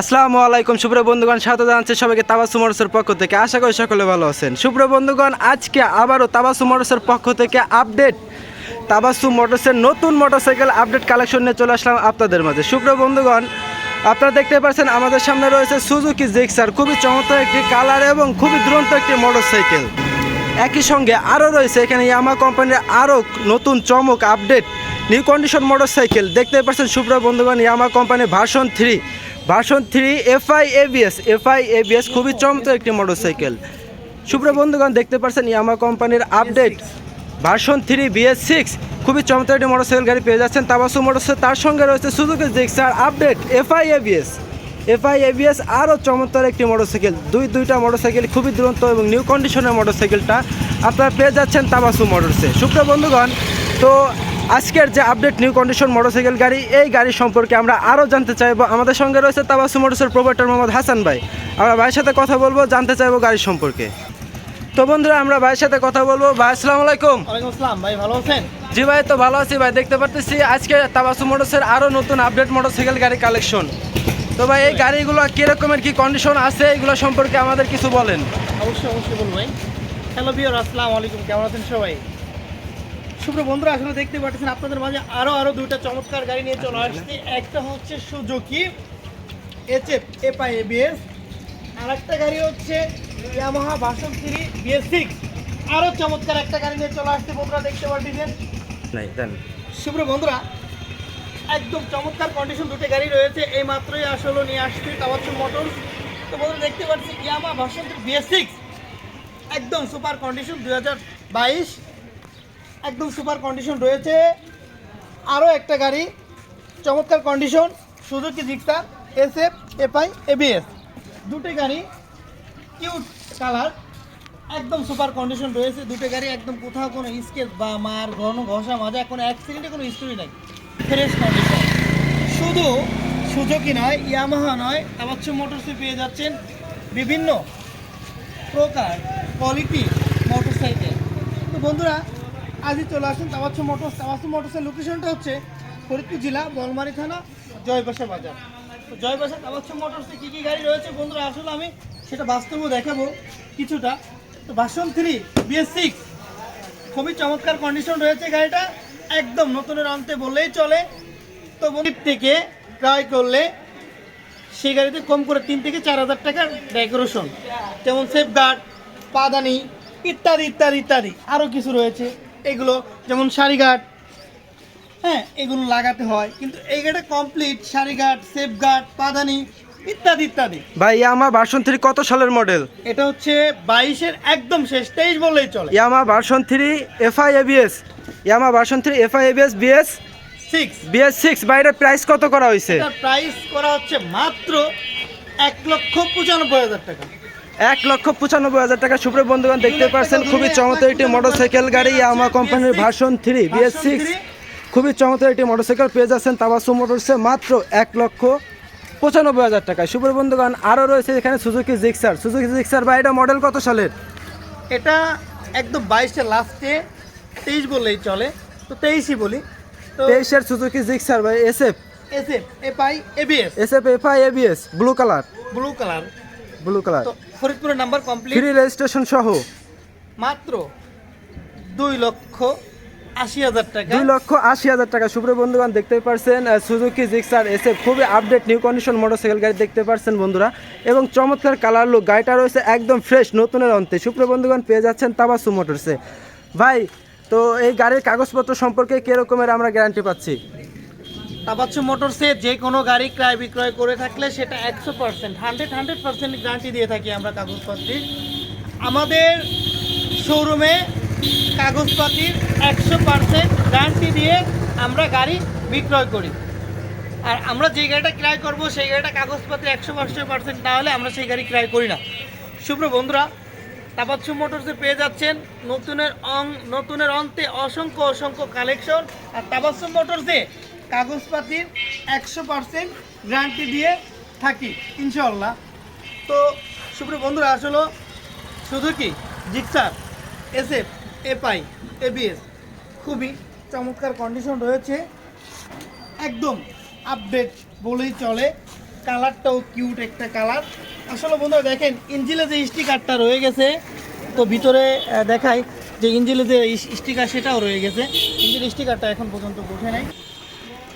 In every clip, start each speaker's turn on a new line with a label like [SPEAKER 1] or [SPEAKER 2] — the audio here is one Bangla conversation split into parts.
[SPEAKER 1] আসসালামু আলাইকুম, সুপ্রিয় বন্ধুগণ, স্বাগত জানাচ্ছি সবাইকে তাবাসু মোটরসের পক্ষ থেকে। আশা করি সকলে ভালো আছেন। সুপ্রিয় বন্ধুগণ, আজকে আবারও তাবাসু মোটরসের পক্ষ থেকে আপডেট, তাবাসু মোটরসের নতুন মোটরসাইকেল আপডেট কালেকশন নিয়ে চলে আসলাম আপনাদের মাঝে। সুপ্রিয় বন্ধুগণ, আপনারা দেখতে পাচ্ছেন আমাদের সামনে রয়েছে সুজুকি জিক্সার, খুবই চমৎকার একটি কালার এবং খুবই দুরন্ত একটি মোটরসাইকেল। একই সঙ্গে আরও রয়েছে এখানে ইয়ামা কোম্পানির আরও নতুন চমক আপডেট, নিউ কন্ডিশন মোটরসাইকেল। দেখতে পাচ্ছেন, সুপ্রিয় বন্ধুগণ, ইয়ামা কোম্পানির version three version three FI ABS FI ABS খুবই চমৎকার একটি মোটরসাইকেল। সুপ্রিয় বন্ধুগণ, দেখতে পাচ্ছেন ইয়ামা কোম্পানির update. Version three BS six খুবই চমৎকার একটি মোটরসাইকেল গাড়ি পেয়ে যাচ্ছেন তাবাসু মোটরসাইকেল তার সঙ্গে রয়েছে Suzuki Gixxer update, FI ABS. FI ABS আরও চমৎকার একটি মোটরসাইকেল। দুই দুইটা মোটরসাইকেল খুবই দুরন্ত এবং নিউ কন্ডিশনের মোটরসাইকেলটা আপনারা পেয়ে যাচ্ছেন তাবাসু মোটরসে। সুপ্রিয় বন্ধুগণ, তো আজকের যে আপডেট নিউ কন্ডিশন মোটরসাইকেল গাড়ি এই গাড়ি সম্পর্কে আমরা আরও জানতে চাইব। আমাদের সঙ্গে রয়েছে তাবাসু মোটরসের প্রোভাইডার মোহাম্মদ হাসান ভাই। আমরা ভাইয়ের সাথে কথা বলব জানতে চাইব গাড়ির সম্পর্কে। তো বন্ধুরা আমরা ভাইয়ের সাথে কথা বলব। ভাই আসসালামু আলাইকুম।
[SPEAKER 2] আসসালাম ভাই ভালো আছেন?
[SPEAKER 1] জি ভাই তো ভালো আছি ভাই দেখতে পারতেছি আজকে তাবাসু মোটরসের আরও নতুন আপডেট মোটরসাইকেল গাড়ি কালেকশন তো ভাই এই গাড়িগুলো কীরকমের কি কন্ডিশন আছে এগুলো সম্পর্কে আমাদের কিছু বলেন।
[SPEAKER 2] অবশ্যই অবশ্যই বলব ভাই। হ্যালো বিয়র আসসালামু আলাইকুম কেমন আছেন সবাই? শুভ্র বন্ধুরা আসলে দেখতে পাচ্ছেন আপনাদের মাঝে আরও আরও দুইটা চমৎকার গাড়ি নিয়ে চলে আসছে। একটা হচ্ছে সুজুকি এইচএফ এপা এবিএস আর একটা গাড়ি হচ্ছে Yamaha version three BS six. আরও চমৎকার একটা গাড়ি নিয়ে চলে আসছে বন্ধুরা দেখতে পাচ্ছেন।
[SPEAKER 1] নাই দেন।
[SPEAKER 2] শুভ্র বন্ধুরা একদম চমৎকার কন্ডিশন দুটো গাড়ি রয়েছে এই মাত্রই আসলে নিয়ে আসছে তাওয়াচ্ছ মোটর তো বন্ধুরা দেখতে পাচ্ছি ইয়ামা ভার্সন বিএস সিক্স। একদম সুপার কন্ডিশন দু হাজার বাইশ। একদম সুপার কন্ডিশন রয়েছে। আরও একটা গাড়ি, চমৎকার condition, Suzuki Gixxer S F FI, ABS. দুটো গাড়ি, কিউট কালার, একদম সুপার কন্ডিশন রয়েছে। দুটো গাড়ি একদম কোথাও কোনো স্কেচ বা মার, ঘন, ঘষা, মাজা, কোনো অ্যাক্সিডেন্টে কোনো হিস্টোরি নাই। ফ্রেশ কন্ডিশন শুধু সুজুকি নয়, ইয়ামাহা নয়, তামাচ্ছ মোটরসে পেয়ে যাচ্ছেন বিভিন্ন প্রকার কোয়ালিটি মোটরসাইকেল তো বন্ধুরা আজই চলে আসুন তামাচ্ছ মোটরস। তামাচ্ছ মোটরসের লোকেশনটা হচ্ছে ফরিদপুর জেলা বলমারি থানা, জয়বাসা বাজার। তো জয়বাসা তামাচ্ছ মোটরসে কী কী গাড়ি রয়েছে বন্ধুরা আসলে আমি সেটা বাস্তবেও দেখাবো কিছুটা। তো ভার্সন থ্রি বিএস সিক্স খুবই চমৎকার কন্ডিশন রয়েছে গাড়িটা, একদম নতুনের অন্তে বললেই চলে। তো বন্ধুর থেকে ক্রয় করলে সেই গাড়িতে কম করে তিন থেকে চার হাজার টাকার ডেকোরেশন যেমন সেফগার্ড পাদানি, ইত্যাদি ইত্যাদি ইত্যাদি আরও কিছু রয়েছে। এগুলো যেমন শাড়িঘাট হ্যাঁ এগুলো লাগাতে হয়। কিন্তু এই গাড়িটা কমপ্লিট শাড়িঘাট সেফগার্ড পাদানি ইত্যাদি ইত্যাদি।
[SPEAKER 1] ভাই ইয়ামা ভার্সন থ্রি কত সালের মডেল
[SPEAKER 2] এটা হচ্ছে বাইশের একদম শেষ তেইশ বললেই চলে।
[SPEAKER 1] Yamaha version three FI ABS Yamaha version three FI ABS BS
[SPEAKER 2] six
[SPEAKER 1] BS six বাইরের প্রাইস কত করা হয়েছে
[SPEAKER 2] প্রাইস করা হচ্ছে মাত্র এক লক্ষ পঁচানব্বই হাজার টাকা।
[SPEAKER 1] এক লক্ষ পঁচানব্বই হাজার টাকা। সুপ্রিয় বন্ধুগণ দেখতে পাচ্ছেন খুবই চমৎকার একটি মোটরসাইকেল গাড়ি আমার কোম্পানির ভার্সন থ্রি বিএস সিক্স খুবই চমৎকার একটি মোটরসাইকেল পেয়ে যাচ্ছেন তাবাসু মোটরসে মাত্র এক লক্ষ পঁচানব্বই হাজার টাকা সুপ্রিয় বন্ধুগণ আরও রয়েছে এখানে সুজুকি জিক্সার সুজুকি জিক্সার বা এটা মডেল কত সালের?
[SPEAKER 2] এটা একদম বাইশে লাস্টে তেইশ বললেই চলে তো তেইশই বলি।
[SPEAKER 1] তেইশের সুজুকি জিক্সার বা S F
[SPEAKER 2] S F FI ABS
[SPEAKER 1] S F FI ABS blue colour
[SPEAKER 2] blue colour
[SPEAKER 1] blue colour.
[SPEAKER 2] ফরিদপুরের নাম্বার কমপ্লিট।
[SPEAKER 1] ফ্রি রেজিস্ট্রেশন সহ।
[SPEAKER 2] মাত্র দুই লক্ষ আশি হাজার টাকা।
[SPEAKER 1] দুই লক্ষ আশি হাজার টাকা। সুপ্রিয় বন্ধুগণ দেখতে পারছেন সুজুকি জিক্সার এসে খুবই আপডেট নিউ কন্ডিশন মোটরসাইকেল গাড়ি দেখতে পারছেন বন্ধুরা। এবং চমৎকার কালার লুক গাড়িটা রয়েছে একদম ফ্রেশ নতুনের অন্তে। সুপ্রিয় বন্ধুগণ পেয়ে যাচ্ছেন তাবাসু মোটরসে ভাই তো এই গাড়ির কাগজপত্র সম্পর্কে কিরকমের আমরা গ্যারান্টি পাচ্ছি?
[SPEAKER 2] তাপাচ্ছ মোটরসে যে কোনো গাড়ি ক্রয় বিক্রয় করে থাকলে সেটা একশো percent hundred hundred percent guarantee দিয়ে থাকি আমরা কাগজপত্রে। আমাদের শোরুমে কাগজপাতির একশো পার্সেন্ট গ্যারান্টি দিয়ে আমরা গাড়ি বিক্রয় করি। আর আমরা যে গাড়িটা ক্রয় করব, সেই গাড়িটা কাগজপত্রে একশো পার্সেন্ট পার্সেন্ট না হলে আমরা সেই গাড়ি ক্রয় করি না। শুভ্র বন্ধুরা তাপাচ্ছু মোটরসে পেয়ে যাচ্ছেন নতুনের অং, নতুনের অন্তে অসংখ্য অসংখ্য কালেকশন আর তাবাসুম মোটরসে কাগজপাতির একশো পার্সেন্ট গ্যারান্টি দিয়ে থাকি ইনশাল্লাহ তো সুপ্রিয় বন্ধুরা, আসলে শুধু কি জিক্সার, এসএফ এপআই এবিএস খুবই চমৎকার কন্ডিশন রয়েছে। একদম আপডেট বলেই চলে। কালারটাও কিউট একটা কালার। আসলে বন্ধুরা, দেখেন, ইঞ্জিলে যে স্টিকারটা রয়ে গেছে, তো ভিতরে দেখাই যে ইঞ্জিলে যে স্টিকার সেটাও রয়ে গেছে। ইঞ্জিল স্টিকারটা এখন পর্যন্ত বসে নাই।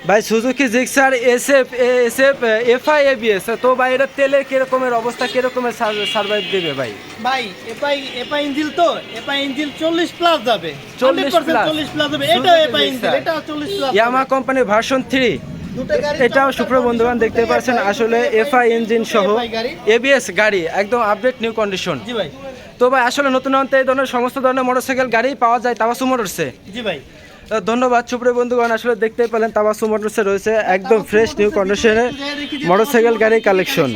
[SPEAKER 1] ভাই Suzuki Gixxer SF SF FI ABS তো ভাই এটা তেলের কিরকমের অবস্থা কিরকমের সার্ভাইভ দেবে ভাই?
[SPEAKER 2] ভাই এপাই এপাই ইঞ্জিল তো এপাই ইঞ্জিল চল্লিশ প্লাস যাবে।
[SPEAKER 1] 40 plus?
[SPEAKER 2] চল্লিশ প্লাস যাবে। এটাও এপাই
[SPEAKER 1] Gixxer।
[SPEAKER 2] এটাও চল্লিশ প্লাস
[SPEAKER 1] ইয়ামা কোম্পানির ভার্সন থ্রি
[SPEAKER 2] দুটো গাড়ি
[SPEAKER 1] এটাও
[SPEAKER 2] চমৎকার
[SPEAKER 1] সুপ্র বন্ধুগণ দেখতে পাচ্ছেন আসলে এফআই ইঞ্জিন সহ এবিএস গাড়ি একদম আপডেট নিউ কন্ডিশন
[SPEAKER 2] জি ভাই।
[SPEAKER 1] তো ভাই আসলে নতুন নতুন এই ধরনের সমস্ত ধরনের মোটরসাইকেল গাড়ি পাওয়া যায় তাবাসু মোটরসে
[SPEAKER 2] জি ভাই।
[SPEAKER 1] ধন্যবাদ। সুপ্রিয় বন্ধুগণ আসলে দেখতেই পেলেন তাবাসু মোটরসে রয়েছে একদম ফ্রেশ নিউ কন্ডিশনে মোটরসাইকেল গাড়ি কালেকশন